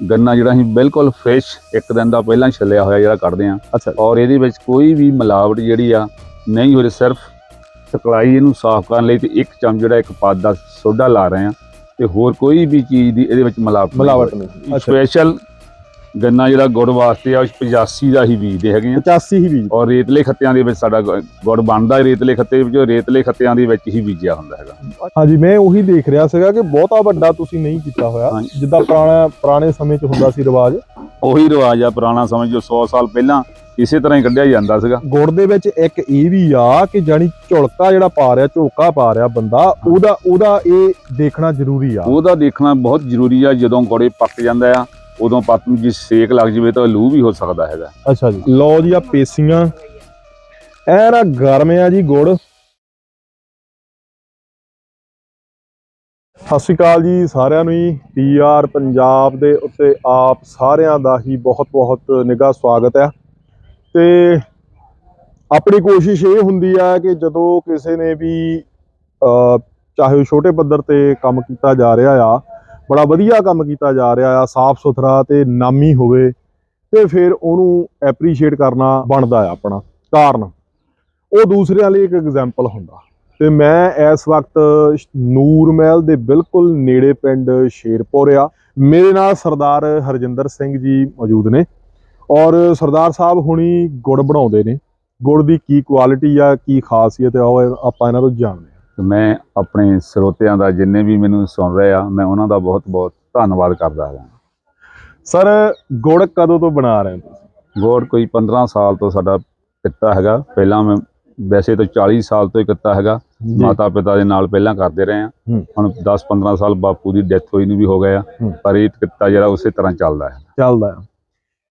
ਗੰਨਾ ਜਿਹੜਾ ਅਸੀਂ ਬਿਲਕੁਲ ਫਰੈਸ਼ ਇੱਕ ਦਿਨ ਦਾ ਪਹਿਲਾਂ ਛਿੱਲਿਆ ਹੋਇਆ ਜਿਹੜਾ ਕੱਢਦੇ ਆ ਅੱਛਾ। ਔਰ ਇਹਦੇ ਵਿੱਚ ਕੋਈ ਵੀ ਮਿਲਾਵਟ ਜਿਹੜੀ ਆ ਨਹੀਂ ਹੋ ਰਹੀ ਸਿਰਫ ਸਪਲਾਈ ਇਹਨੂੰ ਸਾਫ਼ ਕਰਨ ਲਈ ਤੇ ਇੱਕ ਚਮਚ ਜਿਹੜਾ ਇੱਕ ਪੱਦ ਦਾ ਸੋਡਾ ਲਾ ਰਹੇ ਆ ਤੇ ਹੋਰ ਕੋਈ ਵੀ ਚੀਜ਼ ਦੀ ਇਹਦੇ ਵਿੱਚ ਮਿਲਾਵਟ ਨਹੀਂ ਮਿਲਾਵਟ ਨਹੀਂ। ਸਪੈਸ਼ਲ ਗੰਨਾ ਜਿਹੜਾ ਗੁੜ ਵਾਸਤੇ ਆ ਉਹ 85 ਦਾ ਹੀ ਬੀਜਦੇ ਹੈਗੇ ਆ। 85 ਹੀ ਬੀਜ ਔਰ ਰੇਤਲੇ ਖੱਤਿਆਂ ਦੇ ਵਿੱਚ ਸਾਡਾ ਗੁ- ਗੁੜ ਬਣਦਾ ਹੀ ਰੇਤਲੇ ਖੱਤੇ ਵਿੱਚ ਰੇਤਲੇ ਖੱਤਿਆਂ ਦੇ ਵਿੱਚ ਹੀ ਬੀਜਿਆ ਹੁੰਦਾ ਹੈਗਾ। ਹਾਂਜੀ ਮੈਂ ਉਹੀ ਦੇਖ ਰਿਹਾ ਸੀਗਾ ਕਿ ਬਹੁਤਾ ਵੱਡਾ ਤੁਸੀਂ ਨਹੀਂ ਕੀਤਾ ਹੋਇਆ। ਹਾਂਜੀ। ਜਿੱਦਾਂ ਪੁਰਾਣਾ ਪੁਰਾਣੇ ਸਮੇਂ 'ਚ ਹੁੰਦਾ ਸੀ ਰਿਵਾਜ। ਉਹੀ ਰਿਵਾਜ ਆ ਪੁਰਾਣਾ ਸਮਝ ਜੋ 100 ਸਾਲ ਪਹਿਲਾਂ ਇਸੇ ਤਰ੍ਹਾਂ ਹੀ ਕੱਢਿਆ ਜਾਂਦਾ ਸੀਗਾ। ਗੁੜ ਦੇ ਵਿੱਚ ਇੱਕ ਇਹ ਵੀ ਆ ਕਿ ਜਾਨੀ ਝੁਲਕਾ ਜਿਹੜਾ ਪਾ ਰਿਹਾ ਝੋਕਾ ਪਾ ਰਿਹਾ ਬੰਦਾ ਉਹਦਾ ਉਹਦਾ ਇਹ ਦੇਖਣਾ ਜ਼ਰੂਰੀ ਆ। ਉਹਦਾ ਦੇਖਣਾ ਬਹੁਤ ਜ਼ਰੂਰੀ ਆ ਜਦੋਂ ਗੁੜੇ ਪੱਕ ਜਾਂਦਾ ਆ ਉਦੋਂ ਪੱਤ ਨੂੰ ਜੇ ਸੇਕ ਲੱਗ ਜਵੇ ਤਾਂ ਲੂ ਵੀ ਹੋ ਸਕਦਾ ਹੈਗਾ। ਅੱਛਾ ਜੀ। ਲਓ ਜੀ ਆ ਪੇਸੀਆਂ। ਐ ਗਰਮ ਆ ਜੀ ਗੁੜ। ਸਤਿ ਸ਼੍ਰੀ ਅਕਾਲ ਜੀ ਸਾਰਿਆਂ ਨੂੰ ਜੀ। ਪੀਆਰ ਪੰਜਾਬ ਦੇ ਉੱਤੇ ਆਪ ਸਾਰਿਆਂ ਦਾ ਹੀ ਬਹੁਤ-ਬਹੁਤ ਨਿੱਘਾ ਸਵਾਗਤ ਹੈ। ਤੇ ਆਪਣੀ ਕੋਸ਼ਿਸ਼ ਇਹ ਹੁੰਦੀ ਆ ਕਿ ਜਦੋਂ ਕਿਸੇ ਨੇ ਵੀ ਅਹ, ਚਾਹੇ ਉਹ ਛੋਟੇ ਪੱਧਰ ਤੇ ਕੰਮ ਕੀਤਾ ਜਾ ਰਿਹਾ ਆ ਬੜਾ ਵਧੀਆ ਕੰਮ ਕੀਤਾ ਜਾ ਰਿਹਾ ਆ, ਸਾਫ਼ ਸੁਥਰਾ ਤੇ ਨਾਮੀ ਹੋਵੇ ਤੇ ਫਿਰ ਉਹਨੂੰ ਐਪਰੀਸ਼ੀਏਟ ਕਰਨਾ ਬਣਦਾ ਆ ਆਪਣਾ ਕਾਰਨ। ਉਹ ਦੂਸਰਿਆਂ ਲਈ ਇੱਕ ਐਗਜ਼ਾਮਪਲ ਹੁੰਦਾ। ਤੇ ਮੈਂ ਇਸ ਵਕਤ ਨੂਰ ਮਹਿਲ ਦੇ ਬਿਲਕੁਲ ਨੇੜੇ ਪਿੰਡ ਸ਼ੇਰਪੁਰ ਆ। ਮੇਰੇ ਨਾਲ ਸਰਦਾਰ ਹਰਜਿੰਦਰ ਸਿੰਘ ਜੀ ਮੌਜੂਦ ਨੇ ਔਰ ਸਰਦਾਰ ਸਾਹਿਬ ਹੁਣੀ ਗੁੜ ਬਣਾਉਂਦੇ ਨੇ। ਗੁੜ ਦੀ ਕੀ ਕੁਆਲਿਟੀ ਆ, ਕੀ ਖਾਸੀਅਤ ਆ, ਉਹ ਆਪਾਂ ਇਹਨਾਂ ਤੋਂ ਜਾਣਦੇ ਤੇ ਮੈਂ ਆਪਣੇ ਸਰੋਤਿਆਂ ਦਾ ਜਿੰਨੇ ਵੀ ਮੈਨੂੰ ਸੁਣ ਰਹੇ ਆ ਮੈਂ ਉਹਨਾਂ ਦਾ ਬਹੁਤ ਬਹੁਤ ਧੰਨਵਾਦ ਕਰਦਾ ਹਾਂ। ਸਰ ਗੁੜ ਕਦੋਂ ਤੋਂ ਬਣਾ ਰਹੇ ਹੋ ਤੁਸੀਂ? ਗੋੜ ਕੋਈ 15 ਸਾਲ ਤੋਂ ਸਾਡਾ ਕਿੱਤਾ ਹੈਗਾ। ਪਹਿਲਾਂ ਮੈਂ ਵੈਸੇ ਤਾਂ 40 ਸਾਲ ਤੋਂ ਹੀ ਕਿੱਤਾ ਹੈਗਾ। ਮਾਤਾ ਪਿਤਾ ਦੇ ਨਾਲ ਪਹਿਲਾਂ ਕਰਦੇ ਰਹੇ ਆ ਹੂੰ। ਹੁਣ 10 15 ਸਾਲ ਬਾਪੂ ਦੀ ਡੈਥ ਹੋਈ ਨੂੰ ਵੀ ਹੋ ਗਏ ਆ। ਹੂੰ। ਪਰ ਇਹ ਕਿੱਤਾ ਜਿਹੜਾ ਉਸੇ ਤਰ੍ਹਾਂ ਚੱਲਦਾ ਹੈ। ਚੱਲਦਾ ਆ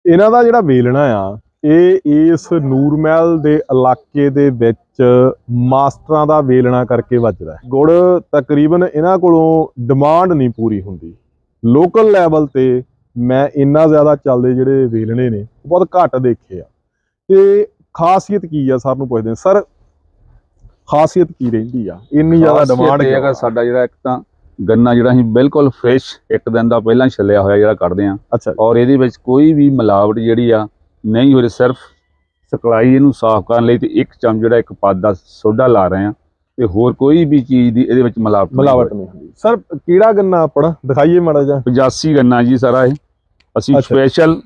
ਇਹਨਾਂ ਦਾ ਜਿਹੜਾ ਵੇਲਣਾ ਆ ਇਹ ਇਸ ਨੂਰਮਹਿਲ ਦੇ ਇਲਾਕੇ ਦੇ ਵਿੱਚ ਮਾਸਟਰਾਂ ਦਾ ਵੇਲਣਾ ਕਰਕੇ ਵੱਜਦਾ ਹੈ। ਗੁੜ ਤਕਰੀਬਨ ਇਹਨਾਂ ਕੋਲੋਂ ਡਿਮਾਂਡ ਨਹੀਂ ਪੂਰੀ ਹੁੰਦੀ। ਲੋਕਲ ਲੈਵਲ ਤੇ ਮੈਂ ਇੰਨਾ ਜ਼ਿਆਦਾ ਚੱਲਦੇ ਜਿਹੜੇ ਵੇਲਣੇ ਨੇ ਬਹੁਤ ਘੱਟ ਦੇਖੇ ਆ। ਤੇ ਖਾਸੀਅਤ ਕੀ ਆ ਸਰ ਨੂੰ ਪੁੱਛਦੇ ਸਰ ਖਾਸੀਅਤ ਕੀ ਰਹਿੰਦੀ ਆ? ਇੰਨੀ ਜ਼ਿਆਦਾ ਡਿਮਾਂਡ ਇਹ ਹੈਗਾ ਸਾਡਾ ਜਿਹੜਾ ਇੱਕ ਤਾਂ ਗੰਨਾ ਜਿਹੜਾ ਅਸੀਂ ਬਿਲਕੁਲ ਫਰੈਸ਼ ਇੱਕ ਦਿਨ ਦਾ ਪਹਿਲਾਂ ਛਿੱਲਿਆ ਹੋਇਆ ਜਿਹੜਾ ਕੱਢਦੇ ਆ ਅੱਛਾ ਔਰ ਇਹਦੇ ਵਿੱਚ ਕੋਈ ਵੀ ਮਿਲਾਵਟ ਜਿਹੜੀ ਆ ਨਹੀਂ ਹੋ ਰਹੀ ਸਿਰਫ ਸਪਲਾਈ ਇਹਨੂੰ ਸਾਫ਼ ਕਰਨ ਲਈ ਤੇ ਇੱਕ ਚਮਚ ਜਿਹੜਾ ਇੱਕ ਪੱਦ ਦਾ ਸੋਡਾ ਲਾ ਰਹੇ ਆ ਤੇ ਹੋਰ ਕੋਈ ਵੀ ਚੀਜ਼ ਦੀ ਇਹਦੇ ਵਿੱਚ ਮਿਲਾਵਟ ਮਿਲਾਵਟ ਨਹੀਂ ਹੁੰਦੀ। ਸਰ ਕਿਹੜਾ ਗੰਨਾ ਆਪਣਾ? ਦਿਖਾਈਏ ਮਾੜਾ ਜਿਹਾ। 85 ਗੰਨਾ ਜੀ ਸਾਰਾ ਇਹ। ਅਸੀਂ। ਸਪੈਸ਼ਲ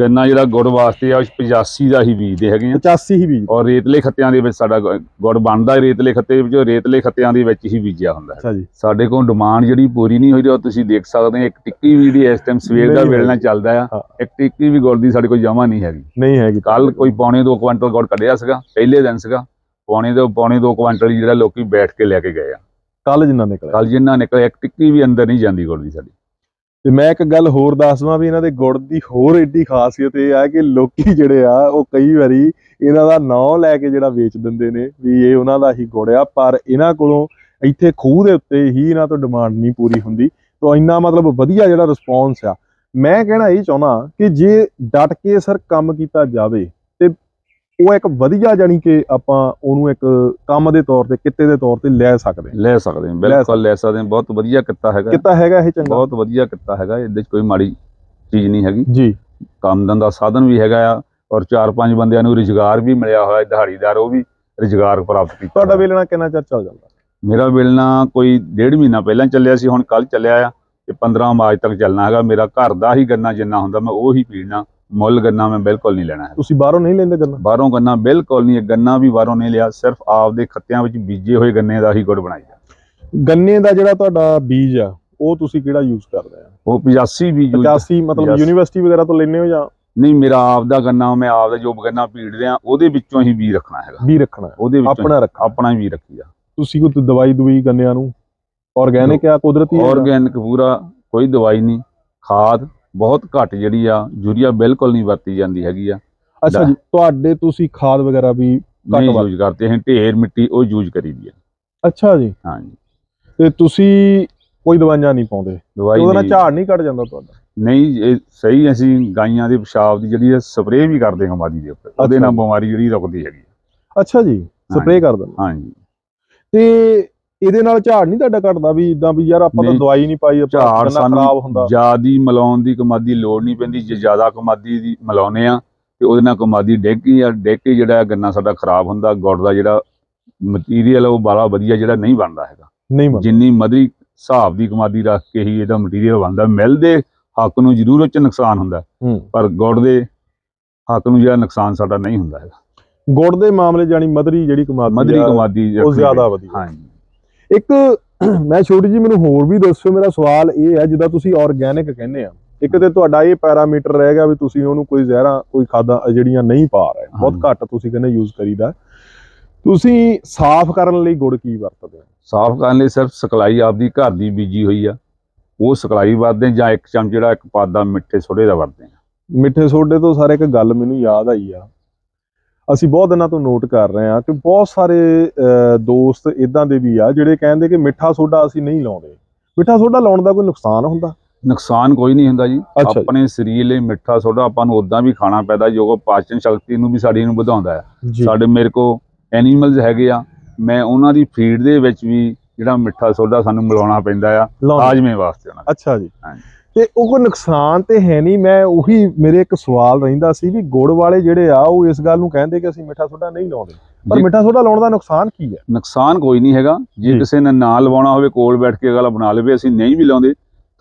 ਗੰਨਾ ਜਿਹੜਾ ਗੁੜ ਵਾਸਤੇ ਆ ਉਹ 85 ਦਾ ਹੀ ਬੀਜਦੇ ਹੈਗੇ ਆ। 85 ਹੀ ਬੀਜ ਔਰ ਰੇਤਲੇ ਖੱਤਿਆਂ ਦੇ ਵਿੱਚ ਸਾਡਾ ਗੁ- ਗੁੜ ਬਣਦਾ ਹੀ ਰੇਤਲੇ ਖੱਤੇ ਵਿੱਚ ਉਹ ਰੇਤਲੇ ਖੱਤਿਆਂ ਦੇ ਵਿੱਚ ਹੀ ਬੀਜਿਆ ਹੁੰਦਾ ਹੈ। ਅੱਛਾ ਜੀ। ਸਾਡੇ ਕੋਲ ਡਿਮਾਂਡ ਜਿਹੜੀ ਪੂਰੀ ਨਹੀਂ ਹੋਈ ਰਹੀ ਉਹ ਤੁਸੀਂ ਦੇਖ ਸਕਦੇ ਹੋ ਇੱਕ ਟਿੱਕੀ ਵੀ ਜਿਹੜੀ ਇਸ ਟਾਈਮ ਸਵੇਰ ਦਾ ਨਹੀਂ ਵੇਲਣਾ ਹੈਗੀ। ਚੱਲਦਾ ਆ। ਇੱਕ ਟਿੱਕੀ ਵੀ ਗੁੜ ਦੀ ਸਾਡੇ ਕੋਲ ਜਮਾ ਨਹੀਂ ਹੈਗੀ। ਨਹੀਂ ਹੈਗੀ। ਕੱਲ ਕੋਈ ਪੌਣੇ 2 ਕੁਇੰਟਲ ਗੁੜ ਕੱਢਿਆ ਸੀਗਾ ਪਹਿਲੇ ਦਿਨ ਸੀਗਾ ਪੌਣੇ ਦੋ ਪੌਣੇ 2 ਕੁਇੰਟਲ ਹੀ ਜਿਹੜਾ ਲੋਕੀ ਬੈਠ ਕੇ ਲੈ ਕੇ ਗਏ ਆ। ਕੱਲ ਜਿੰਨਾ ਨਿਕਲਿਆ। ਕੱਲ ਜਿੰਨਾ ਨਿਕਲਿਆ ਇੱਕ ਟਿੱਕੀ ਵੀ ਅੰਦਰ ਨਹੀਂ ਜਾਂਦੀ ਗੁੜ ਦੀ ਸਾਡੀ। ਤੇ ਮੈਂ ਇੱਕ ਗੱਲ ਹੋਰ ਦੱਸਵਾਂ ਵੀ ਇਹਨਾਂ ਦੇ ਗੁੜ ਦੀ ਹੋਰ ਏਡੀ ਖਾਸੀਅਤ ਇਹ ਆ ਕਿ ਲੋਕੀ ਜਿਹੜੇ ਆ, ਉਹ ਕਈ ਵਾਰੀ ਇਹਨਾਂ ਦਾ ਨਾਂ ਲੈ ਕੇ ਜਿਹੜਾ ਵੇਚ ਦਿੰਦੇ ਨੇ ਵੀ ਇਹ ਉਹਨਾਂ ਦਾ ਹੀ ਗੁੜ ਆ, ਪਰ ਇਹਨਾਂ ਕੋਲੋਂ ਇੱਥੇ ਖੂਹ ਦੇ ਉੱਤੇ ਹੀ ਇਹਨਾਂ ਤੋਂ ਡਿਮਾਂਡ ਨਹੀਂ ਪੂਰੀ ਹੁੰਦੀ। ਤਾਂ ਇੰਨਾ ਮਤਲਬ ਵਧੀਆ ਜਿਹੜਾ ਰਿਸਪੌਂਸ ਆ। ਮੈਂ ਕਹਿਣਾ ਇਹ ਚਾਹੁੰਦਾ ਕਿ ਜੇ ਡਟ ਕੇ ਸਰ ਕੰਮ ਕੀਤਾ ਜਾਵੇ ਉਹ ਇੱਕ ਵਧੀਆ ਜਾਨੀ ਕਿ ਆਪਾਂ ਉਹਨੂੰ ਇੱਕ ਕੰਮ ਦੇ ਤੌਰ ਤੇ ਕਿੱਤੇ ਦੇ ਤੌਰ ਤੇ ਲੈ ਸਕਦੇ ਹਾਂ। ਲੈ ਸਕਦੇ ਹਾਂ ਬਿਲਕੁਲ ਲੈ ਸਕਦੇ ਹਾਂ। ਬਹੁਤ ਵਧੀਆ ਕਿੱਤਾ ਹੈਗਾ। ਕਿੱਤਾ ਹੈਗਾ ਇਹ ਚੰਗਾ। ਬਹੁਤ ਵਧੀਆ ਕਿੱਤਾ ਹੈਗਾ। ਇਹਦੇ ਵਿੱਚ ਕੋਈ ਮਾੜੀ ਚੀਜ਼ ਨਹੀਂ ਹੈਗੀ। ਜੀ। ਕੰਮ ਦਾ ਸਾਧਨ ਵੀ ਹੈਗਾ ਆ ਔਰ ਚਾਰ ਪੰਜ ਬੰਦਿਆਂ ਨੂੰ ਰੁਜ਼ਗਾਰ ਵੀ ਮਿਲਿਆ ਹੋਇਆ ਦਿਹਾੜੀਦਾਰ ਉਹ ਵੀ ਰੁਜ਼ਗਾਰ ਪ੍ਰਾਪਤ ਕੀਤਾ ਤੁਹਾਡਾ। ਵੇਲਣਾ ਕਿੰਨਾ ਚਿਰ ਚੱਲ ਜਾਂਦਾ? ਮੇਰਾ ਵੇਲਣਾ ਕੋਈ ਡੇਢ ਮਹੀਨਾ ਪਹਿਲਾਂ ਚੱਲਿਆ ਸੀ ਹੁਣ ਕੱਲ ਚੱਲਿਆ ਆ। ਤੇ 15 ਮਾਰਚ ਤੱਕ ਚੱਲਣਾ ਹੈਗਾ। ਮੇਰਾ ਘਰ ਦਾ ਹੀ ਗੰਨਾ ਜਿੰਨਾ ਹੁੰਦਾ ਮੈਂ ਉਹ ਹੀ ਪੀਣਾ। ਮੁੱਲ ਗੰਨਾ ਮੈਂ ਬਿਲਕੁਲ ਨਹੀਂ ਲੈਣਾ ਹੈ। ਤੁਸੀਂ ਬਾਹਰੋਂ ਨਹੀਂ ਲੈਂਦੇ ਗੰਨਾ? ਬਾਹਰੋਂ ਗੰਨਾ ਬਿਲਕੁਲ ਨਹੀਂ ਗੰਨਾ ਵੀ ਬਾਹਰੋਂ ਨਹੀਂ ਲਿਆ ਸਿਰਫ ਆਪਦੇ ਖੱਤਿਆਂ ਵਿੱਚ ਬੀਜੇ ਹੋਏ ਗੰਨੇ ਦਾ ਹੀ ਗੁੜ ਬਣਾਈਦਾ ਗੰਨੇ ਦਾ ਜਿਹੜਾ ਤੁਹਾਡਾ ਬੀਜ ਆ ਉਹ ਤੁਸੀਂ ਕਿਹੜਾ ਯੂਜ਼ ਕਰਦੇ ਆ? ਉਹ 85 ਵੀ ਯੂਜ਼ 85 ਮਤਲਬ. ਯੂਨੀਵਰਸਿਟੀ ਵਗੈਰਾ ਤੋਂ ਲੈਂਦੇ ਹੋ ਜਾਂ? ਨਹੀਂ ਮੇਰਾ ਆਪਦਾ ਗੰਨਾ ਮੈਂ ਆਪਦਾ ਜੋ ਗੰਨਾ ਪੀੜ ਰਿਹਾ ਉਹਦੇ ਵਿੱਚੋਂ ਹੀ ਬੀ ਰੱਖਣਾ ਹੈਗਾ। ਵੀ ਰੱਖਣਾ ਉਹਦੇ ਵਿੱਚੋਂ ਆਪਣਾ ਰੱਖਾ ਆਪਣਾ ਹੀ ਬੀ ਰੱਖੀਦਾ ਤੁਸੀਂ ਕੋਈ ਦਵਾਈ ਦਵਾਈ ਗੰਨਿਆਂ ਨੂੰ? ਆਰਗੈਨਿਕ ਆ ਕੁਦਰਤੀ ਆ ਆਰਗੈਨਿਕ ਪੂਰਾ ਕੋਈ ਦਵਾਈ ਨਹੀਂ। ਖਾਦ ਬਹੁਤ ਘੱਟ ਜਿਹੜੀ ਆ ਯੂਰੀਆ ਬਿਲਕੁਲ ਨਹੀਂ ਵਰਤੀ ਜਾਂਦੀ ਹੈਗੀ ਆ। ਅੱਛਾ ਜੀ ਤੁਹਾਡੇ ਤੁਸੀਂ ਖਾਦ ਵਗੈਰਾ ਵੀ ਘੱਟ ਯੂਜ਼ ਕਰਦੇ ਹਾਂ ਢੇਰ ਮਿੱਟੀ ਉਹ ਯੂਜ਼ ਕਰੀਦੀ ਆ। ਅੱਛਾ ਜੀ। ਹਾਂਜੀ। ਤੇ ਤੁਸੀਂ ਕੋਈ ਦਵਾਈਆਂ ਨਹੀਂ ਪਾਉਂਦੇ? ਦਵਾਈ ਉਹਦੇ ਨਾਲ ਝਾੜ ਨਹੀਂ ਘਟ ਜਾਂਦਾ ਤੁਹਾਡਾ? ਨਹੀਂ ਇਹ ਸਹੀ ਅਸੀਂ ਗਾਈਆਂ ਦੇ ਪਿਸ਼ਾਬ ਦੀ ਜਿਹੜੀ ਸਪਰੇਅ ਵੀ ਕਰਦੇ ਹਾਂ ਮਾਦੀ ਦੇ ਉੱਪਰ। ਉਹਦੇ ਨਾਲ। ਬਿਮਾਰੀ ਜਿਹੜੀ ਰੁਕਦੀ ਹੈਗੀ ਆ। ਅੱਛਾ ਜੀ ਸਪਰੇਅ ਕਰ ਦਿੰਦੇ। ਹਾਂਜੀ। ਤੇ ਇਹਦੇ ਨਾਲ ਝਾੜ ਨਹੀਂ ਤੁਹਾਡਾ ਘਟਦਾ ਵੀ ਇਦਾਂ ਵੀ ਯਾਰ ਆਪਾਂ ਤਾਂ ਨਹੀਂ, ਦਵਾਈ ਨਹੀਂ ਪਾਈ ਆਪਾਂ ਝਾੜ ਸਾਨੂੰ ਖਰਾਬ ਹੁੰਦਾ। ਜਿਆਦੀ ਮਲਾਉਣ ਦੀ ਕਮਾਦੀ ਲੋੜ ਨਹੀਂ ਪੈਂਦੀ ਜੇ ਜ਼ਿਆਦਾ ਕਮਾਦੀ ਦੀ ਮਲਾਉਨੇ ਆ ਤੇ ਉਹਦੇ ਨਾਲ ਕਮਾਦੀ ਡਿੱਗ ਗਈ ਆ ਡਿੱਗ ਕੇ ਜਿਹੜਾ ਗੰਨਾ ਸਾਡਾ ਖਰਾਬ ਹੁੰਦਾ ਗੁੜ ਦਾ ਜਿਹੜਾ ਮਟੀਰੀਅਲ ਉਹ ਬੜਾ ਵਧੀਆ ਜਿਹੜਾ ਨਹੀਂ ਬਣਦਾ ਹੈਗਾ। ਨਹੀਂ ਮੰਨ ਜਿੰਨੀ ਮਦਰੀ ਹਿਸਾਬ ਦੀ ਕਮਾਦੀ ਰੱਖ ਕੇ ਹੀ ਇਹਦਾ ਮਟੀਰੀਅਲ ਬਣਦਾ ਮਿਲ ਦੇ ਹੱਕ ਨੂੰ ਜ਼ਰੂਰ ਉਹ ਚ ਨੁਕਸਾਨ ਹੁੰਦਾ। ਹੂੰ। ਪਰ ਗੁੜ ਦੇ ਹੱਕ ਨੂੰ ਜਿਹੜਾ ਨੁਕਸਾਨ ਸਾਡਾ ਨਹੀਂ ਹੁੰਦਾ ਹੈਗਾ। ਗੁੜ ਦੇ ਮਾਮਲੇ ਜਾਨੀ ਮਦਰੀ ਜਿਹੜੀ ਕਮਾਦੀ ਮਦਰੀ ਕਮਾਦੀ ਉਹ ਰੱਖਣੀ ਜ਼ਿਆਦਾ। ਵਧੀਆ। ਹਾਂਜੀ। ਇੱਕ ਮੈਂ ਛੋਟੀ ਜੀ ਮੈਨੂੰ ਹੋਰ ਵੀ ਦੱਸਿਓ ਮੇਰਾ ਸਵਾਲ ਇਹ ਹੈ ਜਿੱਦਾਂ ਤੁਸੀਂ ਆਰਗੈਨਿਕ ਕਹਿੰਦੇ ਆ ਇੱਕ ਤੇ ਤੁਹਾਡਾ ਇਹ ਪੈਰਾਮੀਟਰ ਰਹਿ ਗਿਆ ਵੀ ਤੁਸੀਂ ਉਹਨੂੰ ਕੋਈ ਜ਼ਹਿਰਾਂ ਕੋਈ ਖਾਦਾਂ ਜਿਹੜੀਆਂ ਨਹੀਂ ਪਾ ਰਹੇ ਬਹੁਤ। ਘੱਟ ਤੁਸੀਂ ਕਹਿੰਦੇ ਯੂਜ਼ ਕਰੀਦਾ। ਤੁਸੀਂ ਸਾਫ਼ ਕਰਨ ਲਈ ਗੁੜ ਕੀ ਵਰਤਦੇ ਹੋ? ਸਾਫ਼ ਕਰਨ ਲਈ ਸਿਰਫ ਸਕਲਾਈ ਆਪਦੀ ਘਰ ਦੀ ਬੀਜੀ ਹੋਈ ਆ। ਉਹ ਸਕਲਾਈ ਵਰਤਦੇ ਜਾਂ ਇੱਕ ਚਮਚ ਜਿਹੜਾ ਇੱਕ ਪਾਦਾ ਮਿੱਠੇ ਸੋਡੇ ਦਾ ਵਰਤਦੇ ਆ। ਮਿੱਠੇ ਸੋਡੇ ਤੋਂ ਸਾਰੇ ਇੱਕ ਗੱਲ ਮੈਨੂੰ ਯਾਦ ਆਈ ਆ ਅਸੀਂ ਬਹੁਤ ਦਿਨਾਂ ਤੋਂ ਨੋਟ ਕਰ ਰਹੇ ਆ ਕਿ ਬਹੁਤ ਸਾਰੇ ਦੋਸਤ ਇਦਾਂ ਦੇ ਵੀ ਆ ਜਿਹੜੇ ਕਹਿੰਦੇ ਕਿ ਮਿੱਠਾ ਸੋਡਾ ਅਸੀਂ ਨਹੀਂ ਲਾਉਂਦੇ। ਮਿੱਠਾ ਸੋਡਾ ਲਾਉਣ ਦਾ ਕੋਈ ਨੁਕਸਾਨ ਹੁੰਦਾ? ਨੁਕਸਾਨ ਕੋਈ ਨਹੀਂ ਹੁੰਦਾ ਜੀ। ਆਪਣੇ ਸਰੀਰ ਲਈ ਮਿੱਠਾ ਸੋਡਾ ਆਪਾਂ ਨੂੰ ਉਦਾਂ ਵੀ ਖਾਣਾ ਪੈਂਦਾ ਜੋ ਕਿ ਪਾਚਨ ਸ਼ਕਤੀ ਨੂੰ ਵੀ ਸਾਡੀ ਨੂੰ ਵਧਾਉਂਦਾ ਹੈ। ਸਾਡੇ ਮੇਰੇ ਕੋ ਐਨੀਮਲਸ ਹੈਗੇ ਆ ਮੈਂ ਉਹਨਾਂ ਦੀ ਫੀਡ ਦੇ ਵਿੱਚ ਵੀ ਜਿਹੜਾ ਮਿੱਠਾ ਸੋਡਾ ਸਾਨੂੰ ਮਿਲਾਉਣਾ ਪੈਂਦਾ ਆ ਹਾਜ਼ਮੇ ਵਾਸਤੇ ਉਹਨਾਂ ਅੱਛਾ ਜੀ। ਹਾਂਜੀ। ਤੇ ਉਹ ਨੁਕਸਾਨ ਤੇ ਹੈ ਨਹੀਂ। ਮੈਂ ਉਹੀ ਮੇਰੇ ਇੱਕ ਸਵਾਲ ਰਹਿੰਦਾ ਸੀ ਵੀ ਗੁੜ ਵਾਲੇ ਜਿਹੜੇ ਆ ਉਹ ਇਸ ਗੱਲ ਨੂੰ ਕਹਿੰਦੇ ਕਿ ਅਸੀਂ ਮਿੱਠਾ ਸੋਡਾ ਨਹੀਂ ਲਾਉਂਦੇ। ਪਰ। ਮਿੱਠਾ ਸੋਡਾ ਲਾਉਣ ਦਾ ਨੁਕਸਾਨ ਕੀ ਹੈ? ਨੁਕਸਾਨ ਕੋਈ ਨਹੀਂ ਹੈਗਾ। ਜੇ। ਕਿਸੇ ਨੇ ਨਾ ਲਵਾਉਣਾ ਹੋਵੇ ਕੋਲ ਬੈਠ ਕੇ ਅਗਲਾ ਬਣਾ ਲਵੇ ਅਸੀਂ ਨਹੀਂ ਵੀ ਲਾਉਂਦੇ।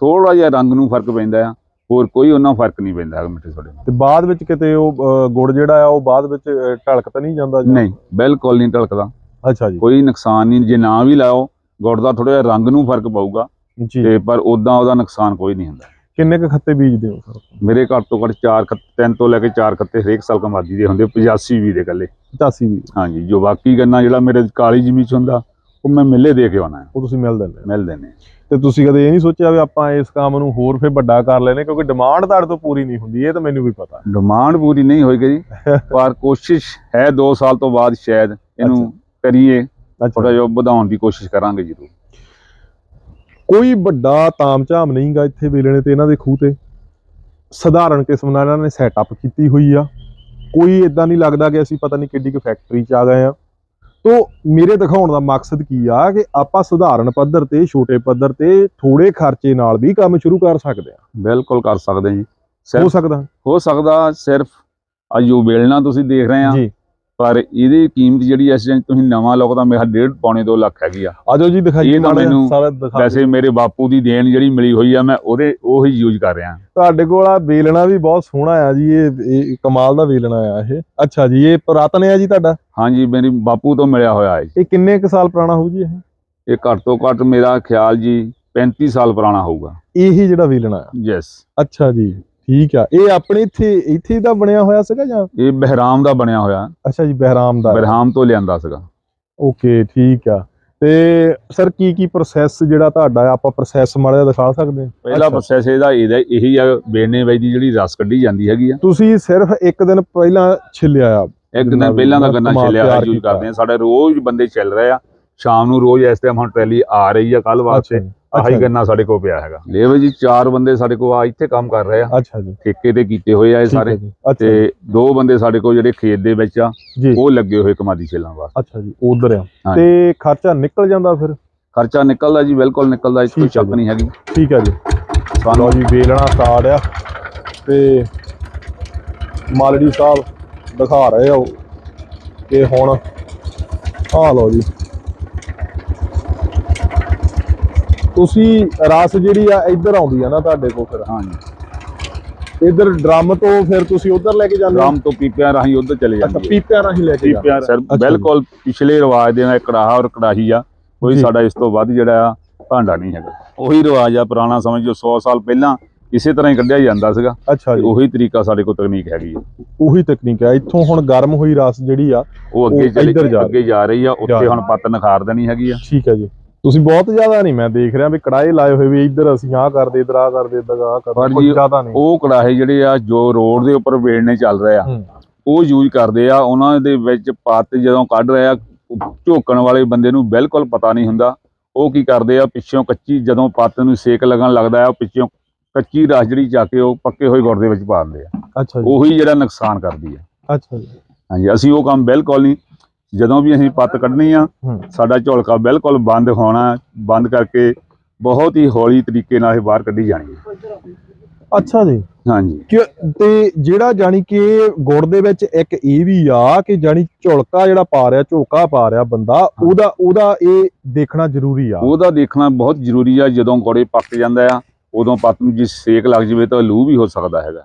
ਥੋੜਾ ਜਿਹਾ ਰੰਗ ਨੂੰ ਫ਼ਰਕ ਪੈਂਦਾ ਆ। ਹੋਰ ਕੋਈ ਉਹਨਾਂ ਫ਼ਰਕ ਨਹੀਂ ਪੈਂਦਾ ਮਿੱਠੇ ਸੋਡੇ ਤੇ ਬਾਅਦ ਵਿੱਚ ਕਿਤੇ ਉਹ ਗੁੜ ਜਿਹੜਾ ਆ ਉਹ ਬਾਅਦ ਵਿੱਚ ਢਲਕ ਤਾਂ ਨਹੀਂ ਜਾਂਦਾ ਨਹੀਂ ਬਿਲਕੁਲ ਨਹੀਂ ਟਲਕਦਾ ਅੱਛਾ ਜੀ। ਕੋਈ ਨੁਕਸਾਨ ਨਹੀਂ। ਜੇ ਨਾ ਵੀ ਲਾਓ ਗੁੜ ਦਾ ਥੋੜਾ ਜਿਹਾ ਰੰਗ ਨੂੰ ਫ਼ਰਕ ਪਊਗਾ। ਜੀ। ਤੇ ਪਰ ਉਦਾਂ ਉਹਦਾ ਨੁਕਸਾਨ ਕੋਈ ਨਹੀਂ ਹੁੰਦਾ। ਕਿੰਨੇ ਕ ਖੱਤੇ ਬੀਜਦੇ ਹੋ ਸਰ? ਮੇਰੇ ਘੱਟ ਤੋਂ ਘੱਟ 4 ਤਿੰਨ ਤੋਂ ਲੈ ਕੇ 4 ਖੱਤੇ ਹਰੇਕ ਸਾਲ ਕਮਾਦੀ ਦੇ ਹੁੰਦੇ 85 ਵੀ ਦੇ ਇਕੱਲੇ। 85 ਵੀ ਹਾਂਜੀ ਜੋ ਬਾਕੀ ਗੰਨਾ ਜਿਹੜਾ ਮੇਰੇ ਕਾਲੀ ਜ਼ਮੀਨ ਚ ਹੁੰਦਾ ਉਹ ਮੈਂ ਮਿੱਲੇ ਦੇ ਕੇ ਆਉਣਾ। ਉਹ ਤੁਸੀਂ ਮਿਲ ਦਿੰਦੇ। ਮਿਲ ਦੇਣੇ ਤੇ ਤੁਸੀਂ ਕਦੇ ਇਹ ਨਹੀਂ ਸੋਚਿਆ ਵੀ ਆਪਾਂ ਇਸ ਕੰਮ ਨੂੰ ਹੋਰ ਫੇ ਵੱਡਾ ਕਰ ਲੈਨੇ ਕਿਉਂਕਿ ਡਿਮਾਂਡ ਤੁਹਾਡੇ ਤੋਂ ਪੂਰੀ ਨਹੀਂ ਹੁੰਦੀ ਇਹ ਤਾਂ ਮੈਨੂੰ ਵੀ ਪਤਾ। ਡਿਮਾਂਡ ਪੂਰੀ ਨਹੀਂ ਹੋਏਗੀ ਜੀ ਪਰ ਕੋਸ਼ਿਸ਼ ਹੈ 2 ਸਾਲ ਤੋਂ ਬਾਅਦ ਸ਼ਾਇਦ ਇਹਨੂੰ ਕਰੀਏ ਥੋੜਾ ਜਿਹਾ ਵਧਾਉਣ ਦੀ ਕੋਸ਼ਿਸ਼ ਕਰਾਂਗੇ ਜ਼ਰੂਰ। ਕੋਈ ਵੱਡਾ ਤਾਮਝਾਮ ਨਹੀਂਗਾ ਇੱਥੇ ਵੇਲਣੇ ਤੇ ਇਹਨਾਂ ਦੇ ਖੂਹ ਤੇ। ਸਧਾਰਨ ਕਿਸਮ ਨਾਲ ਇਹਨਾਂ ਨੇ ਸੈਟਅਪ ਕੀਤੀ ਹੋਈ ਆ। ਕੋਈ ਇਦਾਂ ਨਹੀਂ ਲੱਗਦਾ ਕਿ ਅਸੀਂ ਪਤਾ ਨਹੀਂ ਕਿੱਡੀ ਕੁ ਫੈਕਟਰੀ 'ਚ ਆ ਗਏ ਆ। ਤੋ ਮੇਰੇ ਦਿਖਾਉਣ ਦਾ ਮਕਸਦ ਕੀ ਆ ਕਿ ਆਪਾਂ ਸਧਾਰਨ ਪੱਧਰ ਤੇ ਛੋਟੇ ਪੱਧਰ ਤੇ ਥੋੜੇ ਖਰਚੇ ਨਾਲ ਵੀ ਕੰਮ ਸ਼ੁਰੂ ਕਰ ਸਕਦੇ ਆ। ਬਿਲਕੁਲ ਕਰ ਸਕਦੇ ਜੀ। ਹੋ ਸਕਦਾ। ਹੋ ਸਕਦਾ ਸਿਰਫ ਅੱਜ ਜੋ ਵੇਲਣਾ ਤੁਸੀਂ ਦੇਖ ਰਹੇ ਆ ਜੀ। ਪਰ ਇਹਦੀ ਕੀਮਤ ਜਿਹੜੀ ਇਸ ਟਾਈਮ ਤੁਸੀਂ ਨਵਾਂ ਲੋਕ ਤਾਂ ਮੇਰਾ 1.5 ਪੌਣੇ 2 ਲੱਖ ਹੈਗੀ ਆ। ਆਜੋ ਜੀ ਦਿਖਾਈਏ ਇਹ ਤਾਂ ਮਾੜਾ ਜਿਹਾ, ਮੈਨੂੰ ਸਾਰਾ ਦਿਖਾ ਵੈਸੇ ਮੇਰੇ ਬਾਪੂ ਦੀ ਦੇਣ ਜਿਹੜੀ ਮਿਲੀ ਹੋਈ ਆ ਮੈਂ ਉਹਦੇ ਉਹੀ ਯੂਜ਼ ਕਰ ਰਿਹਾ। ਤੁਹਾਡੇ ਕੋਲ ਆ ਵੇਲਣਾ ਵੀ ਬਹੁਤ ਸੋਹਣਾ ਆ ਜੀ ਇਹ ਇਹ ਕਮਾਲ ਦਾ ਵੇਲਣਾ ਆ ਇਹ। ਅੱਛਾ ਜੀ ਇਹ ਪੁਰਾਤਨ ਆ ਜੀ ਤੁਹਾਡਾ? ਹਾਂਜੀ ਮੇਰੀ ਬਾਪੂ ਤੋਂ ਮਿਲਿਆ ਹੋਇਆ ਹੈ ਇਹ ਕਿੰਨੇ ਕੁ ਸਾਲ ਪੁਰਾਣਾ ਹੋਊ ਜੀ ਇਹ? ਇਹ ਘੱਟ ਤੋਂ ਘੱਟ ਮੇਰਾ ਖਿਆਲ ਜੀ 35 ਸਾਲ ਪੁਰਾਣਾ ਹੋਊਗਾ। ਇਹੀ ਜਿਹੜਾ ਵੇਲਣਾ ਆ? ਯੈਸ ਅੱਛਾ ਜੀ। ਠੀਕ ਆ। ਇਹ ਆਪਣੇ ਇੱਥੇ ਇੱਥੇ ਦਾ ਬਣਿਆ ਹੋਇਆ ਸੀਗਾ ਜਾਂ? ਇਹ ਬਹਿਰਾਮ ਦਾ ਬਣਿਆ ਹੋਇਆ। ਅੱਛਾ ਜੀ ਬਹਿਰਾਮ ਦਾ। ਬਹਿਰਾਮ ਤੋਂ ਲਿਆਂਦਾ ਸੀਗਾ। ਓਕੇ ਠੀਕ ਆ। ਤੇ ਸਰ ਕੀ ਕੀ ਪ੍ਰੋਸੈਸ ਜਿਹੜਾ ਤੁਹਾਡਾ ਆਪਾਂ ਪ੍ਰੋਸੈਸ ਮਾੜਾ ਦਿਖਾ ਸਕਦੇ ਹਾਂ? ਪਹਿਲਾ। ਪ੍ਰੋਸੈਸ ਇਹਦਾ ਇਹਦਾ ਇਹੀ ਆ ਬੇੜਨੇ ਬਾਈ ਦੀ ਜਿਹੜੀ ਰਸ ਕੱਢੀ ਜਾਂਦੀ ਹੈਗੀ ਆ। ਤੁਸੀਂ ਸਿਰਫ ਇੱਕ ਦਿਨ ਪਹਿਲਾਂ ਛਿੱਲਿਆ ਆ? ਇੱਕ ਦਿਨ ਪਹਿਲਾਂ ਦਾ ਗੰਨਾ ਛਿਲਿਆ ਯੂਜ਼। ਕਰਦੇ ਆ। ਸਾਡੇ ਰੋਜ਼ ਬੰਦੇ ਚੱਲ ਰਹੇ ਆ। ਸ਼ਾਮ ਨੂੰ ਰੋਜ਼ ਇਸ ਟਾਈਮ ਹੁਣ ਟਰੈਲੀ ਆ ਰਹੀ ਆ ਕੱਲ ਵਾਸਤੇ। ਆਹੀ ਗੰਨਾ ਸਾਡੇ ਕੋਲ ਪਿਆ ਹੈਗਾ। ਲੇਬਰ ਜੀ ਚਾਰ ਬੰਦੇ ਸਾਡੇ ਕੋਲ ਆ ਇੱਥੇ ਕੰਮ ਕਰ ਰਹੇ ਆ। ਅੱਛਾ ਜੀ। ਠੇਕੇ ਤੇ ਕੀਤੇ ਹੋਏ ਆ ਇਹ ਸਾਰੇ। ਤੇ ਦੋ ਬੰਦੇ ਸਾਡੇ ਕੋਲ ਜਿਹੜੇ ਖੇਤ ਦੇ ਵਿੱਚ ਆ ਉਹ ਲੱਗੇ ਹੋਏ ਕਮਾਦੀ ਛੇਲਾਂ ਵਾਸਤੇ। ਅੱਛਾ ਜੀ ਉਧਰ ਆ। ਤੇ ਖਰਚਾ ਨਿਕਲ ਜਾਂਦਾ ਫਿਰ? ਖਰਚਾ ਨਿਕਲਦਾ ਜੀ ਬਿਲਕੁਲ ਨਿਕਲਦਾ ਇਸ ਕੋਈ ਜੀ। ਨਹੀਂ ਹੈਗੀ। ਠੀਕ ਆ ਜੀ। ਸਾਨੂੰ ਜੀ ਵੇਲਣਾ ਸਟਾਰਟ ਆ। ਤੇ ਮਾਲੜੀ ਸਾਹਿਬ ਦਿਖਾ ਰਹੇ ਹੋ ਕਿ ਹੁਣ ਆ ਲਓ ਜੀ। ਤੁਸੀਂ ਰਸ ਜਿਹੜੀ ਆ ਇੱਧਰ ਆਉਂਦੀ ਆ ਨਾ ਤੁਹਾਡੇ ਕੋਲ ਫਿਰ। ਹਾਂਜੀ। ਇੱਧਰ ਡਰਮ ਤੋਂ ਫਿਰ ਤੁਸੀਂ ਉੱਧਰ ਲੈ ਕੇ ਜਾਂਦੇ ਹੋ? ਰਾਮ ਤੋਂ ਪੀਪਿਆਂ ਰਾਹੀਂ ਉਧਰ ਚਲੇ ਅੱਛਾ ਜਾਂਦੀ ਹੈ ਪੀਪਿਆਂ ਰਾਹੀਂ ਲੈ ਕੇ ਜਾਂਦੇ ਪੀਪਿਆਂ ਸਰ ਅੱਛਾ। ਬਿਲਕੁਲ ਪਿਛਲੇ ਰਿਵਾਜ ਦੇ ਨਾਲ ਕੜਾਹਾ ਔਰ ਕੜਾਹੀ ਆ। ਕੋਈ। ਸਾਡਾ ਇਸ ਤੋਂ ਵੱਧ ਜਿਹੜਾ ਆ ਭਾਂਡਾ ਨਹੀਂ ਹੈਗਾ। ਉਹੀ ਰਿਵਾਜ ਆ ਪੁਰਾਣਾ ਸਮਝ ਜੋ 100 ਸਾਲ ਪਹਿਲਾਂ ਇਸੇ ਤਰ੍ਹਾਂ ਹੀ ਕੱਢਿਆ ਜਾਂਦਾ ਸੀਗਾ। ਅੱਛਾ ਜੀ। ਉਹੀ ਤਰੀਕਾ ਸਾਡੇ ਕੋਲ ਤਕਨੀਕ ਹੈਗੀ ਆ। ਉਹੀ ਤਕਨੀਕ ਹੈ ਇੱਥੋਂ ਹੁਣ ਗਰਮ ਹੋਈ ਰਸ ਜਿਹੜੀ ਆ ਉਹ ਅੱਗੇ ਚਲੇ ਅੱਗੇ ਜਾ ਰਹੀ ਆ ਉੱਥੇ ਹੁਣ ਪੱਤ ਨਖਾਰ ਦੇਣੀ ਹੈਗੀ ਆ। ਠੀਕ ਹੈ ਜੀ। ਤੁਸੀਂ ਬਹੁਤ ਜ਼ਿਆਦਾ ਨਹੀਂ ਮੈਂ ਦੇਖ ਰਿਹਾ ਵੀ ਕੜਾਏ ਲਾਏ ਹੋਏ ਵੀ ਇੱਧਰ ਅਸੀਂ ਆਹ ਕਰਦੇ ਇੱਧਰ ਆਹ ਕਰਦੇ ਇੱਧਰ ਆਹ ਕਰਦੇ ਜੀ, ਜ਼ਿਆਦਾ ਨਹੀਂ ਉਹ ਕੜਾਹੇ ਜਿਹੜੇ ਆ ਜੋ ਰੋਡ ਦੇ ਉੱਪਰ ਵੇੜਨੇ ਚੱਲ ਰਹੇ ਆ। ਉਹ ਯੂਜ਼ ਕਰਦੇ ਆ ਉਹਨਾਂ ਦੇ ਵਿੱਚ ਪੱਤ ਜਦੋਂ ਕੱਢ ਰਹੇ ਆ ਝੋਕਣ ਵਾਲੇ ਬੰਦੇ ਨੂੰ ਬਿਲਕੁਲ ਪਤਾ ਨਹੀਂ ਹੁੰਦਾ। ਉਹ ਕੀ ਕਰਦੇ ਆ ਪਿੱਛੋਂ ਕੱਚੀ ਜਦੋਂ ਪੱਤ ਨੂੰ ਸੇਕ ਲੱਗਣ ਲੱਗਦਾ ਆ ਉਹ ਪਿੱਛੋਂ ਕੱਚੀ ਰਸ ਜਿਹੜੀ ਚੱਕ ਕੇ ਉਹ ਪੱਕੇ ਹੋਏ ਗੁੜ ਦੇ ਵਿੱਚ ਪਾ ਦਿੰਦੇ ਆ। ਅੱਛਾ ਜੀ। ਉਹੀ ਜਿਹੜਾ ਨੁਕਸਾਨ ਕਰਦੀ ਆ। ਅੱਛਾ ਜੀ। ਹਾਂਜੀ ਅਸੀਂ ਉਹ ਕੰਮ ਬਿਲਕੁਲ ਨਹੀਂ ਜਦੋਂ ਵੀ ਅਸੀਂ ਪੱਤ ਕੱਢਣੀ ਆ ਸਾਡਾ ਝੋਲਕਾ ਬਿਲਕੁਲ ਬੰਦ ਹੋਣਾ ਬੰਦ ਕਰਕੇ ਬਹੁਤ ਹੀ ਹੌਲੀ ਤਰੀਕੇ ਨਾਲ ਇਹ ਬਾਹਰ ਕੱਢੀ ਜਾਣੀ ਹੈ। ਅੱਛਾ ਜੀ। ਹਾਂਜੀ। ਕਿ ਤੇ ਜਿਹੜਾ ਜਾਨੀ ਕਿ ਗੁੜ ਦੇ ਵਿੱਚ ਇੱਕ ਇਹ ਵੀ ਆ ਕਿ ਜਾਨੀ ਝੁਲਕਾ ਜਿਹੜਾ ਪਾ ਰਿਹਾ ਝੋਕਾ ਪਾ ਰਿਹਾ ਬੰਦਾ ਉਹਦਾ ਉਹਦਾ ਇਹ ਦੇਖਣਾ ਜ਼ਰੂਰੀ ਆ। ਉਹਦਾ ਦੇਖਣਾ ਬਹੁਤ ਜ਼ਰੂਰੀ ਆ ਜਦੋਂ ਗੋੜੇ ਪੱਕ ਜਾਂਦਾ ਆ ਉਦੋਂ ਪੱਤ ਨੂੰ ਜੇ ਸੇਕ ਲੱਗ ਜਵੇ ਤਾਂ ਲੂ ਵੀ ਹੋ ਸਕਦਾ ਹੈਗਾ।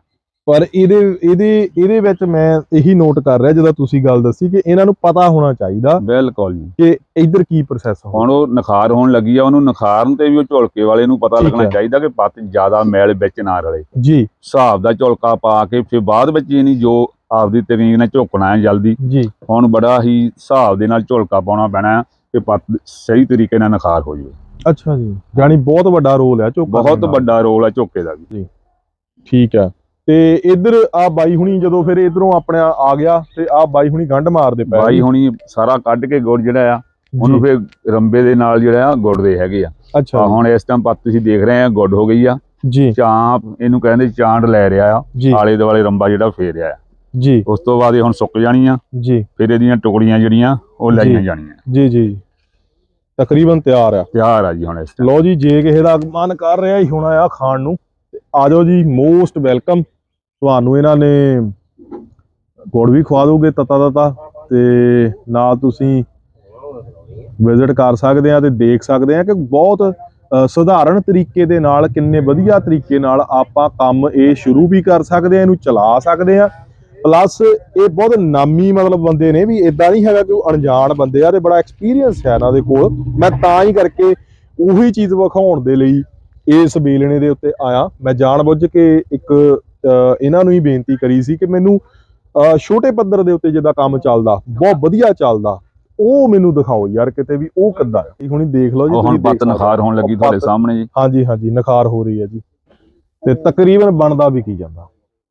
ਪਰ ਇਹਦੇ ਇਹਦੇ ਇਹਦੇ ਵਿੱਚ ਮੈਂ ਇਹੀ ਨੋਟ ਕਰ ਰਿਹਾ ਜਦੋਂ ਤੁਸੀਂ ਗੱਲ ਦੱਸੀ ਕਿ ਇਹਨਾਂ ਨੂੰ ਪਤਾ ਹੋਣਾ ਚਾਹੀਦਾ ਬਿਲਕੁਲ ਜੀ। ਕਿ ਇੱਧਰ ਕੀ ਪ੍ਰੋਸੈਸ ਹੋ ਹੁਣ ਉਹ ਨਖਾਰ ਹੋਣ ਲੱਗੀ ਆ ਉਹਨੂੰ ਨਖਾਰਨ ਤੇ ਵੀ ਉਹ ਝੁਲਕੇ ਵਾਲੇ ਨੂੰ ਪਤਾ ਲੱਗਣਾ। ਚਾਹੀਦਾ ਕਿ ਪੱਤ ਜ਼ਿਆਦਾ ਮੈਲ ਵਿੱਚ ਨਾ ਰਲੇ। ਜੀ। ਹਿਸਾਬ ਦਾ ਝੁਲਕਾ ਪਾ ਕੇ ਫਿਰ ਬਾਅਦ ਵਿੱਚ ਇਹ ਨਹੀਂ ਜੋ ਆਪਦੀ ਤਕਨੀਕ ਨਾਲ ਝੁਕਣਾ ਹੈ ਜਲਦੀ ਜੀ। ਹੁਣ ਬੜਾ ਹੀ ਹਿਸਾਬ ਦੇ ਨਾਲ ਝੁਲਕਾ ਪਾਉਣਾ ਪੈਣਾ ਹੈ ਕਿ ਪੱਤ ਸਹੀ ਤਰੀਕੇ ਨਾਲ ਨਖਾਰ ਹੋ ਜਾਵੇ। ਅੱਛਾ ਜੀ। ਜਾਨੀ ਬਹੁਤ ਵੱਡਾ ਰੋਲ ਹੈ ਝੋਕਾ ਬਹੁਤ। ਵੱਡਾ ਰੋਲ ਹੈ ਝੋਕੇ ਦਾ ਵੀ। ਠੀਕ ਆ ਤੇ ਇੱਧਰ ਆ ਬਾਈ ਹੁਣੀ ਜਦੋਂ ਫਿਰ ਇਧਰੋਂ ਆਪਣਾ ਆ ਗਿਆ ਤੇ ਆ ਬਾਈ ਹੁਣੀ ਗੰਢ ਮਾਰਦੇ ਪਏ ਬਾਈ ਹੁਣੀ ਸਾਰਾ ਕੱਢ ਕੇ ਗੁੜ ਜਿਹੜਾ ਆ ਉਹਨੂੰ ਫਿਰ ਰੰਬੇ ਦੇ ਨਾਲ ਜਿਹੜਾ ਆ ਗੁੜ ਦੇ ਹੈਗੇ ਆ। ਅੱਛਾ ਹੁਣ ਇਸ ਟਾਈਮ ਪੱਤ ਤੁਸੀਂ ਦੇਖ ਰਹੇ ਆ ਗੁੜ ਹੋ ਗਈ ਆ। ਜੀ। ਚਾਂਪ ਇਹਨੂੰ ਕਹਿੰਦੇ ਚਾਂਡ ਲੈ ਰਿਹਾ ਆ। ਆਲੇ ਦੁਆਲੇ ਰੰਬਾ ਜਿਹੜਾ ਫੇਰ ਰਿਹਾ ਆ। ਜੀ। ਉਸ ਤੋਂ ਬਾਅਦ ਇਹ ਹੁਣ ਸੁੱਕ ਜਾਣੀ ਆ। ਜੀ। ਫਿਰ ਇਹਦੀਆਂ ਟੁਕੜੀਆਂ ਜਿਹੜੀਆਂ ਉਹ ਲਾਈਆਂ। ਜਾਣੀਆਂ। ਜੀ ਜੀ। ਤਕਰੀਬਨ ਤਿਆਰ ਆ। ਤਿਆਰ ਆ ਜੀ ਹੁਣ ਇਸ ਟਾਈਮ ਲਓ ਜੀ ਜੇ ਕਿਸੇ ਦਾ ਮਨ ਕਰ ਰਿਹਾ ਹੀ ਹੋਣਾ ਆ ਖਾਣ ਨੂੰ ਤੇ ਆ ਜਾਓ ਜੀ ਮੋਸਟ ਵੈਲਕਮ ਤੁਹਾਨੂੰ ਇਹਨਾਂ ਨੇ ਗੁੜ ਵੀ ਖਵਾ ਦੋਗੇ ਤਤਾ ਤਤਾ, ਤੇ ਨਾਲ ਤੁਸੀਂ ਵਿਜ਼ਿਟ ਕਰ ਸਕਦੇ ਆ ਤੇ ਦੇਖ ਸਕਦੇ ਆ ਕਿ ਬਹੁਤ ਸਧਾਰਨ ਤਰੀਕੇ ਦੇ ਨਾਲ, ਕਿੰਨੇ ਵਧੀਆ ਤਰੀਕੇ ਨਾਲ ਆਪਾਂ ਕੰਮ ਇਹ ਸ਼ੁਰੂ ਵੀ ਕਰ ਸਕਦੇ ਆ, ਇਹਨੂੰ ਚਲਾ ਸਕਦੇ ਆ। ਪਲੱਸ ਇਹ ਬਹੁਤ ਨਾਮੀ ਮਤਲਬ ਬੰਦੇ ਨੇ ਵੀ ਇਦਾਂ ਨਹੀਂ ਹੈਗਾ ਕਿ ਉਹ ਅਣਜਾਣ ਬੰਦੇ ਆ ਤੇ ਬੜਾ ਐਕਸਪੀਰੀਅੰਸ ਹੈ ਇਹਨਾਂ ਦੇ ਕੋਲ। ਮੈਂ ਤਾਂ ਹੀ ਕਰਕੇ ਉਹੀ ਚੀਜ਼ ਵਿਖਾਉਣ ਦੇ ਲਈ ਇਸ ਬੇਲਣੇ ਦੇ ਉੱਤੇ ਆਇਆ। ਮੈਂ ਜਾਣ ਬੁੱਝ ਕੇ ਇੱਕ ਇਹਨਾਂ ਨੂੰ ਹੀ ਬੇਨਤੀ ਕਰੀ ਸੀ ਕਿ ਮੈਨੂੰ ਛੋਟੇ ਪੱਧਰ ਦੇ ਉੱਤੇ ਜਿਹਦਾ ਕੰਮ ਚੱਲਦਾ ਬਹੁਤ ਵਧੀਆ ਚੱਲਦਾ ਉਹ ਮੈਨੂੰ ਦਿਖਾਓ ਯਾਰ ਕਿਤੇ ਵੀ ਉਹ ਕਿੱਦਾਂ ਆ? ਹੁਣੀ ਦੇਖ ਲਓ ਜੀ ਹੁਣ ਪੱਤ ਨਖਾਰ ਹੋਣ ਲੱਗੀ ਤੁਹਾਡੇ ਸਾਹਮਣੇ ਜੀ। ਹਾਂਜੀ ਹਾਂਜੀ ਨਖਾਰ ਹੋ ਰਹੀ ਹੈ ਜੀ। ਤੇ ਤਕਰੀਬਨ ਬਣਦਾ ਵੀ ਕੀ ਜਾਂਦਾ?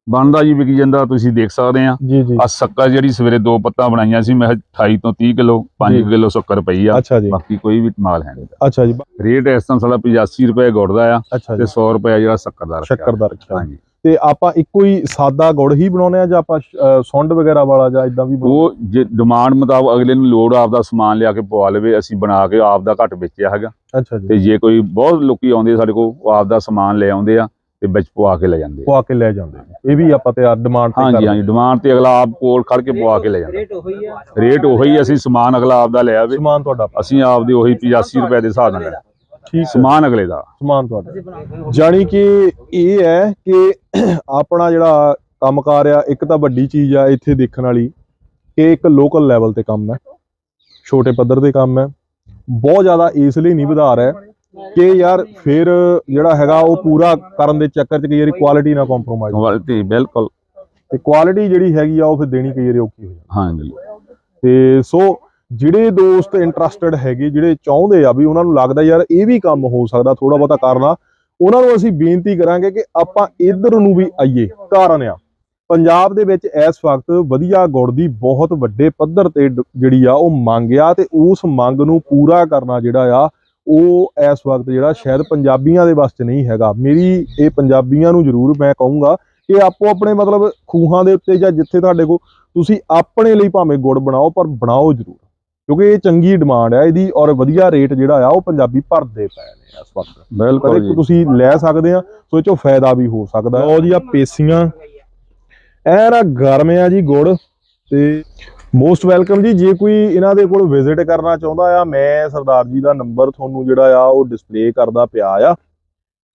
ਬਣਦਾ ਜੀ ਵਿਕੀ ਜਾਂਦਾ ਤੁਸੀਂ ਦੇਖ ਸਕਦੇ ਆ। ਆ ਸ਼ੱਕਰ ਜਿਹੜੀ ਸਵੇਰੇ ਦੋ ਪੱਤਾਂ ਬਣਾਈਆਂ ਸੀ ਮੈਂ ਕਿਹਾ 28 ਤੋਂ 30 ਕਿਲੋ 5 ਜੀ। ਕਿਲੋ ਸ਼ੱਕਰ ਪਈ ਆ। ਬਾਕੀ ਕੋਈ ਵੀ ਮਾਲ ਹੈ ਨਹੀਂ। ਅੱਛਾ ਜੀ। ਰੇਟ ਇਸ ਤਰ੍ਹਾਂ ਸਾਡਾ 85 ਰੁਪਏ ਗੁੜ ਦਾ ਆ ਤੇ ਜੀ। 100 ਰੁਪਏ ਜਿਹੜਾ ਸ਼ੱਕਰ ਦਾ ਰੱਖਿਆ। ਸ਼ੱਕਰ ਦਾ ਰੱਖਿਆ। ਹਾਂਜੀ। ਤੇ ਆਪਾਂ ਇੱਕੋ ਹੀ ਸਾਦਾ ਗੁੜ ਹੀ ਬਣਾਉਨੇ ਆ ਜਾਂ ਆਪਾਂ ਸੁੰਡ ਵਗੈਰਾ ਵਾਲਾ ਜਾਂ ਇਦਾਂ ਵੀ ਬਣਾਉਂਦੇ? ਉਹ ਜੇ ਡਿਮਾਂਡ ਮੁਤਾਬਕ ਅਗਲੇ ਨੂੰ ਲੋੜ ਆਪਦਾ ਸਮਾਨ ਲਿਆ ਕੇ ਪਵਾ ਲਵੇ ਅਸੀਂ ਬਣਾ ਕੇ ਆਪਦਾ ਘੱਟ ਵੇਚਿਆ ਹੈਗਾ। ਅੱਛਾ ਜੀ। ਤੇ ਜੇ ਕੋਈ ਬਹੁਤ ਲੋਕੀ ਆਉਂਦੇ ਸਾਡੇ ਕੋਲ ਉਹ ਆਪਦਾ ਸਮਾਨ ਲੈ ਆਉਂਦੇ ਆ ਤੇ ਵਿੱਚ ਪਵਾ ਕੇ ਲੈ ਜਾਂਦੇ ਆ। ਪਵਾ ਕੇ ਲੈ ਜਾਂਦੇ। ਇਹ ਵੀ ਆਪਾਂ ਤੇ ਡਿਮਾਂਡ ਤੇ ਹਾਂਜੀ ਹਾਂਜੀ ਡਿਮਾਂਡ ਤੇ ਅਗਲਾ ਆਪ ਕੋਲ ਖੜ ਕੇ ਪਵਾ ਕੇ ਲੈ ਜਾਂਦਾ। ਰੇਟ ਉਹੀ ਆ। ਰੇਟ ਉਹੀ ਅਸੀਂ ਸਮਾਨ ਅਗਲਾ ਆਪਦਾ ਲੈ ਆਵੇ। ਸਮਾਨ ਤੁਹਾਡਾ ਅਸੀਂ ਆਪਦੇ ਉਹੀ 85 ਰੁਪਏ ਦੇ ਹਿਸਾਬ ਨਾਲ। ਸਮਾਨ ਅਗਲੇ ਦਾ। ਸਮਾਨ ਤੁਹਾਡਾ। ਜਾਣੀ ਕਿ ਇਹ ਹੈ ਕਿ ਆਪਣਾ ਜਿਹੜਾ ਕੰਮਕਾਰ ਆ ਇੱਕ ਤਾਂ ਵੱਡੀ ਚੀਜ਼ ਆ ਇੱਥੇ ਦੇਖਣ ਵਾਲੀ ਕਿ ਇੱਕ ਲੋਕਲ ਲੈਵਲ ਤੇ ਕੰਮ ਹੈ। ਛੋਟੇ ਪੱਧਰ ਤੇ ਕੰਮ ਹੈ। ਬਹੁਤ ਜ਼ਿਆਦਾ ਇਸ ਲਈ ਨਹੀਂ ਵਧਾ ਰਿਹਾ ਕਿ ਯਾਰ ਫਿਰ ਜਿਹੜਾ ਹੈਗਾ ਉਹ ਪੂਰਾ ਕਰਨ ਦੇ ਚੱਕਰ 'ਚ ਕਈ ਵਾਰੀ ਕੁਆਲਿਟੀ ਨਾਲ ਕੰਪਰੋਮਾਈਜ਼ ਤੇ ਬਿਲਕੁਲ। ਤੇ ਕੁਆਲਿਟੀ ਜਿਹੜੀ ਹੈਗੀ ਆ ਉਹ ਫਿਰ ਦੇਣੀ ਕਈ ਵਾਰੀ ਔਖੀ ਹੋ ਜਾਂਦੀ ਹਾਂਜੀ। ਤੇ ਸੋ ਜਿਹੜੇ ਦੋਸਤ ਇੰਟਰਸਟਿਡ ਹੈਗੇ, ਜਿਹੜੇ ਚਾਹੁੰਦੇ ਆ ਵੀ ਉਹਨਾਂ ਨੂੰ ਲੱਗਦਾ ਯਾਰ ਇਹ ਵੀ ਕੰਮ ਹੋ ਸਕਦਾ ਥੋੜਾ ਬਹੁਤਾ ਕਰਨਾ ਉਹਨਾਂ ਨੂੰ ਅਸੀਂ ਬੇਨਤੀ ਕਰਾਂਗੇ ਕਿ ਆਪਾਂ ਇਧਰ ਨੂੰ ਵੀ ਆਈਏ, ਕਾਰਨ ਆ। ਪੰਜਾਬ ਦੇ ਵਿੱਚ ਇਸ ਵਕਤ ਵਧੀਆ ਗੁੜ ਦੀ ਬਹੁਤ ਵੱਡੇ ਪੱਧਰ ਤੇ ਜਿਹੜੀ ਆ ਉਹ ਮੰਗ ਆ ਤੇ ਉਸ ਮੰਗ ਨੂੰ ਪੂਰਾ ਕਰਨਾ ਜਿਹੜਾ ਆ, ਉਹ ਇਸ ਵਕਤ ਜਿਹੜਾ ਸ਼ਾਇਦ ਪੰਜਾਬੀਆਂ ਦੇ ਵਾਸਤੇ ਨਹੀਂ ਹੈਗਾ। ਮੇਰੀ ਇਹ ਪੰਜਾਬੀਆਂ ਨੂੰ ਜ਼ਰੂਰ ਮੈਂ ਕਹੂੰਗਾ ਕਿ ਆਪੋ ਆਪਣੇ ਮਤਲਬ ਖੂਹਾਂ ਦੇ ਉੱਤੇ ਜਾਂ ਜਿੱਥੇ ਤੁਹਾਡੇ ਕੋਲ ਤੁਸੀਂ ਆਪਣੇ ਲਈ ਭਾਵੇਂ ਗੁੜ ਬਣਾਓ, ਪਰ ਬਣਾਓ ਜ਼ਰੂਰ। ਕਿਉਂਕਿ ਇਹ ਚੰਗੀ ਡਿਮਾਂਡ ਹੈ ਇਹਦੀ ਔਰ ਵਧੀਆ ਰੇਟ ਜਿਹੜਾ ਆ ਉਹ ਪੰਜਾਬੀ ਭਰਦੇ ਪਏ ਨੇ ਇਸ ਵਕਤ। ਬਿਲਕੁਲ ਜੀ। ਤੁਸੀਂ ਲੈ ਸਕਦੇ ਆ ਸੋ ਇਹ ਚੋਂ ਫਾਇਦਾ ਵੀ ਹੋ ਸਕਦਾ। ਲਓ ਜੀ ਆ ਪੇਸੀਆਂ। ਐ ਨਾ ਗਰਮ ਆ ਜੀ ਗੁੜ ਤੇ ਮੋਸਟ ਵੈਲਕਮ ਜੀ ਜੇ ਕੋਈ ਇਹਨਾਂ ਦੇ ਕੋਲ ਵਿਜ਼ਿਟ ਕਰਨਾ ਚਾਹੁੰਦਾ ਆ ਮੈਂ ਸਰਦਾਰ ਜੀ ਦਾ ਨੰਬਰ ਤੁਹਾਨੂੰ ਜਿਹੜਾ ਆ ਉਹ ਡਿਸਪਲੇ ਕਰਦਾ ਪਿਆ ਆ।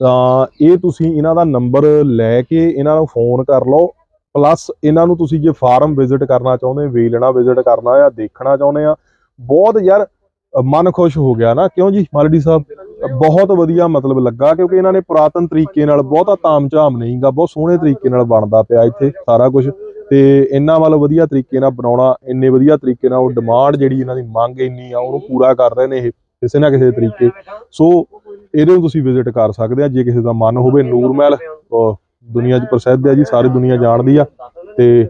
ਤਾਂ ਇਹ ਤੁਸੀਂ ਇਹਨਾਂ ਦਾ ਨੰਬਰ ਲੈ ਕੇ ਇਹਨਾਂ ਨੂੰ ਫੋਨ ਕਰ ਲਓ ਪਲੱਸ ਇਹਨਾਂ ਨੂੰ ਤੁਸੀਂ ਜੇ ਫਾਰਮ ਵਿਜ਼ਿਟ ਕਰਨਾ ਚਾਹੁੰਦੇ ਵੇਲਣਾ ਵਿਜ਼ਿਟ ਕਰਨਾ ਆ ਦੇਖਣਾ ਚਾਹੁੰਦੇ ਆ ਬਹੁਤ ਯਾਰ ਮਨ ਖੁਸ਼ ਹੋ ਗਿਆ ਨਾ। ਕਿਉਂ ਜੀ? ਮਾਲਡੀ ਸਾਹਿਬ, ਬਹੁਤ ਵਧੀਆ ਮਤਲਬ ਲੱਗਾ, ਕਿਉਂਕਿ ਇਹਨਾਂ ਨੇ ਪੁਰਾਤਨ ਤਰੀਕੇ ਨਾਲ ਬਹੁਤਾ ਤਾਮਝਾਮ ਨਹੀਂਗਾ ਬਹੁਤ ਸੋਹਣੇ ਤਰੀਕੇ ਨਾਲ ਬਣਦਾ ਪਿਆ ਇੱਥੇ ਸਾਰਾ ਕੁਝ ਤੇ ਇੰਨਾ ਮਤਲਬ ਵਧੀਆ ਤਰੀਕੇ ਨਾਲ ਬਣਾਉਣਾ, ਇੰਨੇ ਵਧੀਆ ਤਰੀਕੇ ਨਾਲ ਉਹ ਡਿਮਾਂਡ ਜਿਹੜੀ ਇਹਨਾਂ ਦੀ ਮੰਗ ਇੰਨੀ ਆ, ਉਹਨੂੰ ਪੂਰਾ ਕਰ ਰਹੇ ਨੇ ਇਹ, ਕਿਸੇ ਨਾ ਕਿਸੇ ਤਰੀਕੇ। ਸੋ ਇਹਦੇ ਨੂੰ ਤੁਸੀਂ ਵਿਜ਼ਿਟ ਕਰ ਸਕਦੇ ਆ, ਜੇ ਕਿਸੇ ਦਾ ਮਨ ਹੋਵੇ। ਨੂਰ ਮਹਿਲ ਉਹ ਦੁਨੀਆ 'ਚ ਪ੍ਰਸਿੱਧ ਹੈ ਜੀ, ਸਾਰੀ ਦੁਨੀਆ ਜਾਣਦੀ ਆ। ਤੇ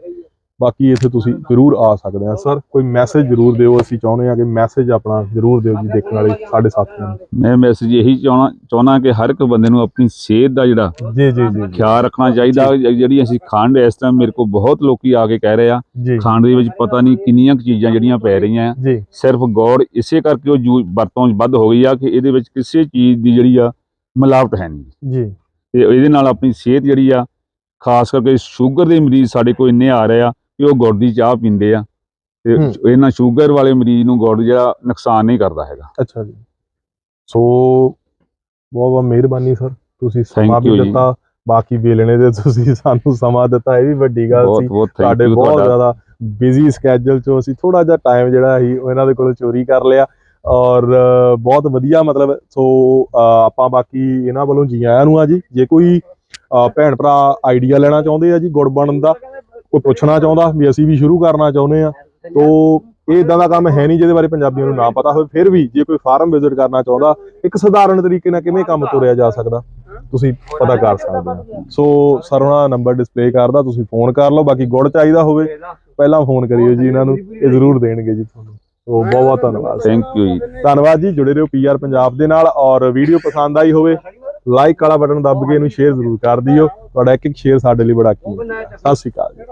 ਬਾਕੀ ਇੱਥੇ ਤੁਸੀਂ ਜ਼ਰੂਰ ਆ ਸਕਦੇ ਆ। ਸਰ ਕੋਈ ਮੈਸੇਜ ਜ਼ਰੂਰ ਦਿਓ ਅਸੀਂ ਚਾਹੁੰਦੇ ਆ ਕਿ ਮੈਸੇਜ ਆਪਣਾ ਜ਼ਰੂਰ ਦਿਓ ਜੀ ਦੇਖਣ ਵਾਲੇ ਸਾਡੇ ਸਾਥੀਆਂ ਨੂੰ। ਮੈਂ ਮੈਸੇਜ ਇਹੀ ਚਾਹਣਾ ਚਾਹੁੰਦਾ ਕਿ ਹਰ ਇੱਕ ਬੰਦੇ ਨੂੰ ਆਪਣੀ ਸਿਹਤ ਦਾ ਜਿਹੜਾ ਜੀ ਜੀ ਜੀ ਖਿਆਲ ਰੱਖਣਾ ਚਾਹੀਦਾ। ਜਿਹੜੀ ਅਸੀਂ ਖੰਡ ਇਸ ਟਾਈਮ ਮੇਰੇ ਕੋਲ ਬਹੁਤ ਲੋਕੀ ਆ ਕੇ ਕਹਿ ਰਹੇ ਆ। ਖੰਡ ਦੇ ਵਿੱਚ ਪਤਾ ਨਹੀਂ ਕਿੰਨੀਆਂ ਚੀਜ਼ਾਂ ਜਿਹੜੀਆਂ ਪੈ ਰਹੀਆਂ ਸਿਰਫ ਗੌੜ ਇਸੇ ਕਰਕੇ ਉਹ ਵਰਤੋਂ 'ਚ ਵੱਧ ਹੋ ਗਈ ਆ ਕਿ ਇਹਦੇ ਵਿੱਚ ਕਿਸੇ ਚੀਜ਼ ਦੀ ਜਿਹੜੀ ਆ ਮਿਲਾਵਟ ਹੈ ਨਹੀਂ। ਜੀ। ਤੇ ਇਹਦੇ ਨਾਲ ਆਪਣੀ ਸਿਹਤ ਜਿਹੜੀ ਆ ਖਾਸ ਕਰਕੇ ਸ਼ੂਗਰ ਦੇ ਮਰੀਜ਼ ਸਾਡੇ ਕੋਲ ਇੰਨੇ ਆ ਰਹੇ ਆ ਕਿ ਉਹ ਗੁੜ ਦੀ ਚਾਹ ਪੀਂਦੇ ਆ ਤੇ। ਇਹਨਾਂ ਸ਼ੂਗਰ ਵਾਲੇ ਮਰੀਜ਼ ਨੂੰ ਗੁੜ ਜਿਹੜਾ ਨੁਕਸਾਨ ਨਹੀਂ ਕਰਦਾ ਹੈਗਾ। ਅੱਛਾ ਜੀ। ਸੋ ਬਹੁਤ ਬਹੁਤ ਮਿਹਰਬਾਨੀ ਸਰ ਤੁਸੀਂ ਸਮਾਂ ਵੀ। ਦਿੱਤਾ ਬਾਕੀ ਵੇਲਣੇ ਦੇ ਤੁਸੀਂ ਸਾਨੂੰ ਸਮਾਂ ਦਿੱਤਾ ਇਹ ਵੀ ਵੱਡੀ ਗੱਲ ਸੀ। ਸਾਡੇ ਬਹੁਤ ਜ਼ਿਆਦਾ ਬਿਜ਼ੀ ਸਕੇਜੂਲ ਚੋਂ ਅਸੀਂ ਥੋੜਾ ਜਿਹਾ ਟਾਈਮ ਜਿਹੜਾ ਸੀ ਇਹਨਾਂ ਦੇ ਕੋਲੋਂ ਚੋਰੀ ਕਰ ਲਿਆ ਔਰ ਬਹੁਤ ਵਧੀਆ ਮਤਲਬ ਸੋ ਆਪਾਂ ਬਾਕੀ ਇਹਨਾਂ ਵੱਲੋਂ ਜੀ ਆਇਆਂ ਨੂੰ ਆ ਜੀ। ਜੇ ਕੋਈ ਭੈਣ ਭਰਾ ਆਈਡੀਆ ਲੈਣਾ ਚਾਹੁੰਦੇ ਆ ਜੀ ਗੁੜ ਬਣਨ ਦਾ ਕੋਈ ਪੁੱਛਣਾ ਚਾਹੁੰਦਾ ਵੀ ਅਸੀਂ ਵੀ ਸ਼ੁਰੂ ਕਰਨਾ ਚਾਹੁੰਦੇ ਆ ਤੋ ਇਹ ਇਦਾਂ ਦਾ ਕੰਮ ਹੈ ਨਹੀਂ ਜਿਹਦੇ ਬਾਰੇ ਪੰਜਾਬੀਆਂ ਨੂੰ ਨਾ ਪਤਾ ਹੋਵੇ ਫਿਰ ਵੀ ਜੇ ਕੋਈ ਫਾਰਮ ਵਿਜ਼ਿਟ ਕਰਨਾ ਚਾਹੁੰਦਾ ਇੱਕ ਸਧਾਰਨ ਤਰੀਕੇ ਨਾਲ ਕਿਵੇਂ ਕੰਮ ਤੋਰਿਆ ਜਾ ਸਕਦਾ ਤੁਸੀਂ ਪਤਾ ਕਰ ਸਕਦੇ ਹੋ। ਸੋ ਸਰ ਉਹਨਾਂ ਨੰਬਰ ਡਿਸਪਲੇ ਕਰਦਾ ਤੁਸੀਂ ਫੋਨ ਕਰ ਲਓ ਬਾਕੀ ਗੁੜ ਚਾਹੀਦਾ ਹੋਵੇ ਪਹਿਲਾਂ ਫੋਨ ਕਰਿਓ ਜੀ ਇਹਨਾਂ ਨੂੰ ਇਹ ਜ਼ਰੂਰ ਦੇਣਗੇ ਜੀ ਤੁਹਾਨੂੰ। ਸੋ ਬਹੁਤ ਬਹੁਤ ਧੰਨਵਾਦ। ਥੈਂਕ ਯੂ ਜੀ। ਧੰਨਵਾਦ ਜੀ ਜੁੜੇ ਰਹੋ ਪੀਆਰ ਪੰਜਾਬ ਦੇ ਨਾਲ ਔਰ ਵੀਡੀਓ ਪਸੰਦ ਆਈ ਹੋਵੇ ਲਾਈਕ ਵਾਲਾ ਬਟਨ ਦੱਬ ਕੇ ਇਹਨੂੰ ਸ਼ੇਅਰ ਜ਼ਰੂਰ ਕਰ ਦਿਓ। ਤੁਹਾਡਾ ਇੱਕ ਇੱਕ ਸ਼ੇਅਰ ਸਾਡੇ ਲਈ ਬੜਾ ਕੀਮਤੀ ਹੈ। ਸਤਿ ਸ਼੍ਰੀ ਅਕਾਲ ਜੀ।